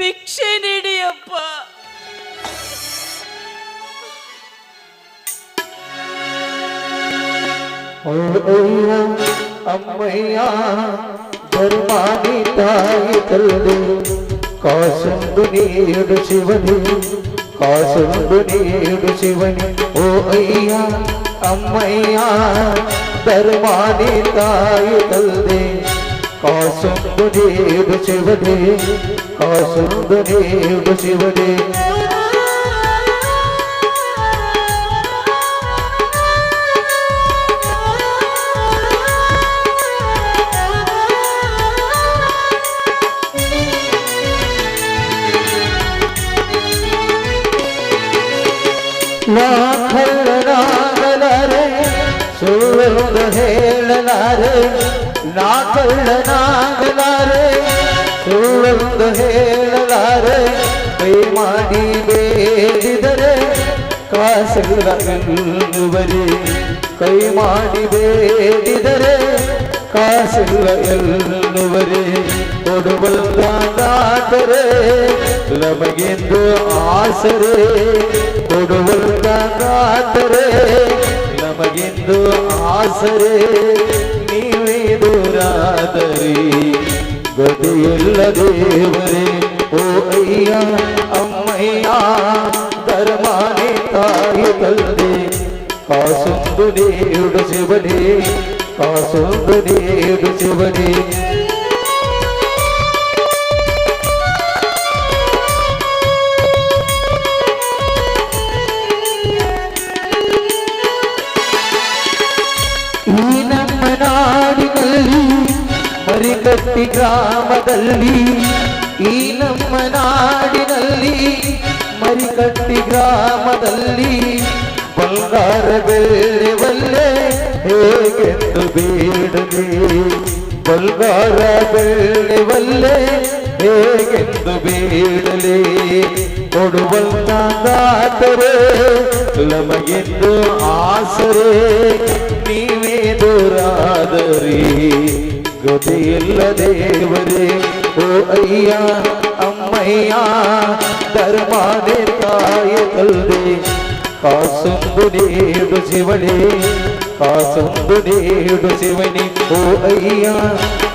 ಭಿಕ್ಷೆ ನೀಡಿಯಪ್ಪ ಓ ಅಯ್ಯ ಅಮ್ಮಯ್ಯ ಧರ್ಮಾನಿ ತಾಯಿ ತಲ್ಲು ಕಾಸೊಂದು ನೀಡು ಶಿವನಿ ಕಾಸೊಂದು ನೀಡು ಶಿವನಿ ಓ ಅಯ್ಯ ಅಮ್ಮಯ್ಯ ಧರ್ಮಾನಿ ತಾಯಿ ತಲ್ದೆ ಕಾಸೊಂದು ನೀಡು ಶಿವನಿ ಕಾಸೊಂದು ನೀಡು ಶಿವನಿ ನಾ ಕಳ್ಳನಾಗಲಾರೆ ಸುಳ್ಳು ಹೇಳಲಾರೆ ನಾ ಕಳ್ಳನಾಗಲಾರೆ ಸುಳ್ಳು ಹೇಳಲಾರೆ, ಕೈ ಮಾಡಿ ಬೇಡಿದರೆ ಕಾಸಿಲ್ಲ ಎನ್ನುವರೆ. ಕೈ ಮಾಡಿ ಬೇಡಿದರೆ ಕಾಸಿಲ್ಲ ಎನ್ನುವರೆ. ಕೊಡುವಲ್ಲಾದರೆ ನಮಗೆಂದು ಆಸರೆ. ಕೊಡುವಲ್ಲಾದರೆ ನಮಗೆಂದು ಆಸರೆ. ನೀವೇ ದೂರಾದರಿ. ಗದಿಯಿಲ್ಲ ದೇವರೇ ಓ ಅಯ್ಯ ಅಮ್ಮಯ್ಯ ಧರ್ಮಾನೆ ತಾಯಿ ತಂದೆ ಕಾಸೊಂದು ನೀಡು ಶಿವನೇ ಕಾಸೊಂದು ನೀಡು ಶಿವನೇ ಮರಿಕಟ್ಟಿ ಗ್ರಾಮದಲ್ಲಿ, ಈ ನಮ್ಮ ನಾಡಿನಲ್ಲಿ ಮರಿಕಟ್ಟಿ ಗ್ರಾಮದಲ್ಲಿ ಬಂಗಾರ ಬೆಳೆವಲ್ಲೇ ಹೇಗೆಂದು ಬೇಡದೆ ಬಂಗಾರ ಬೆಳೆವಲ್ಲೇ ಹೇಗೆಂದು ಬೇಡಲೆ? ಕೊಡುವಂತಾದರೆ ನಮಗೆಂದು ಆಸರೆ, ನೀವೇ ದೂರಾದರಿ ಗತಿಯಿಲ್ಲ ದೇವರೇ, ಓ ಅಯ್ಯ, ಅಮ್ಮಯ್ಯ ಧರ್ಮಾದೆ ತಾಯ ಕಲ್ದೆ ಕಾಸೊಂದು ನೀಡು ಶಿವನೇ, ಕಾಸೊಂದು ನೀಡು ಶಿವನಿ, ಓ ಅಯ್ಯ,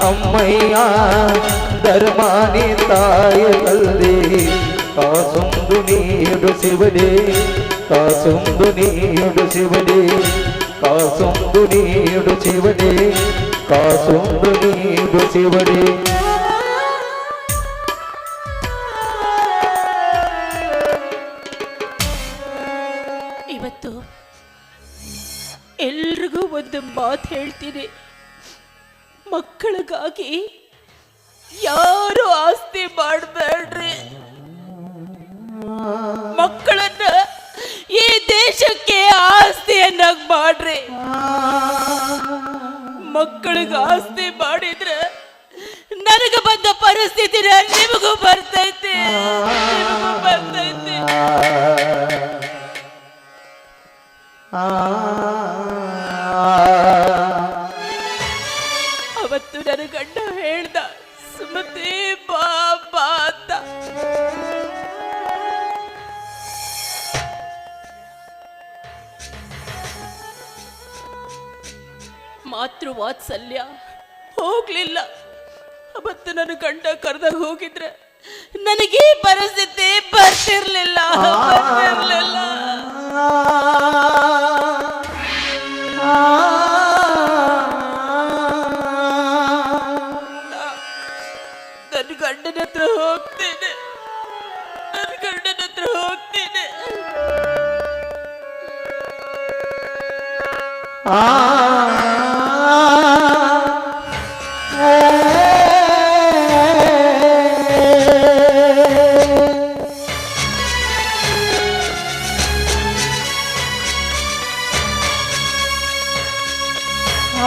ಅಮ್ಮಯ್ಯ, ಧರ್ಮಾನೆ ತಾಯ ಕಲ್ದೆ ಕಾಸೊಂದು ನೀಡು ಶಿವನೇ, ಕಾಸೊಂದು ನೀಡು ಶಿವನೇ, ಕಾಸೊಂದು ನೀಡು ಶಿವನೇ. ಇವತ್ತು ಎಲ್ರಿಗೂ ಒಂದು ಮಾತು ಹೇಳ್ತೀನಿ. ಮಕ್ಕಳಿಗಾಗಿ ಯಾರು ಆಸ್ತಿ ಮಾಡಬೇಡ್ರಿ. ಮಕ್ಕಳನ್ನ ಈ ದೇಶಕ್ಕೆ ಆಸ್ತಿಯನ್ನಾಗಿ ಮಾಡ್ರಿ. ಮಕ್ಕಳಿಗೆ ಆಸ್ತಿ ಮಾಡಿದ್ರೆ ನನಗೆ ಬಂದ ಪರಿಸ್ಥಿತಿರ ನಿಮಗೂ ಬರ್ತೈತೆ. ನಿಮಗೂ ಬರ್ತೈತೆ. ಅವತ್ತು ನನ್ನ ಗಂಡ ಹೇಳ್ದ, ಸುಮತಿ ಮಾತೃ ವಾತ್ಸಲ್ಯ ಹೋಗ್ಲಿಲ್ಲ. ಅವತ್ತು ನನ್ನ ಗಂಡ ಕರೆದ ಹೋಗಿದ್ರೆ ನನಗೆ ಪರಿಸ್ಥಿತಿ ಬರ್ತಿರ್ಲಿಲ್ಲ. ಬರ್ತಿರ್ಲಿಲ್ಲ. ನನ್ನ ಗಂಡನ ಹತ್ರ ಹೋಗ್ತೇನೆ. ನನ್ನ ಗಂಡನ ಹತ್ರ ಹೋಗ್ತೇನೆ. ಆ.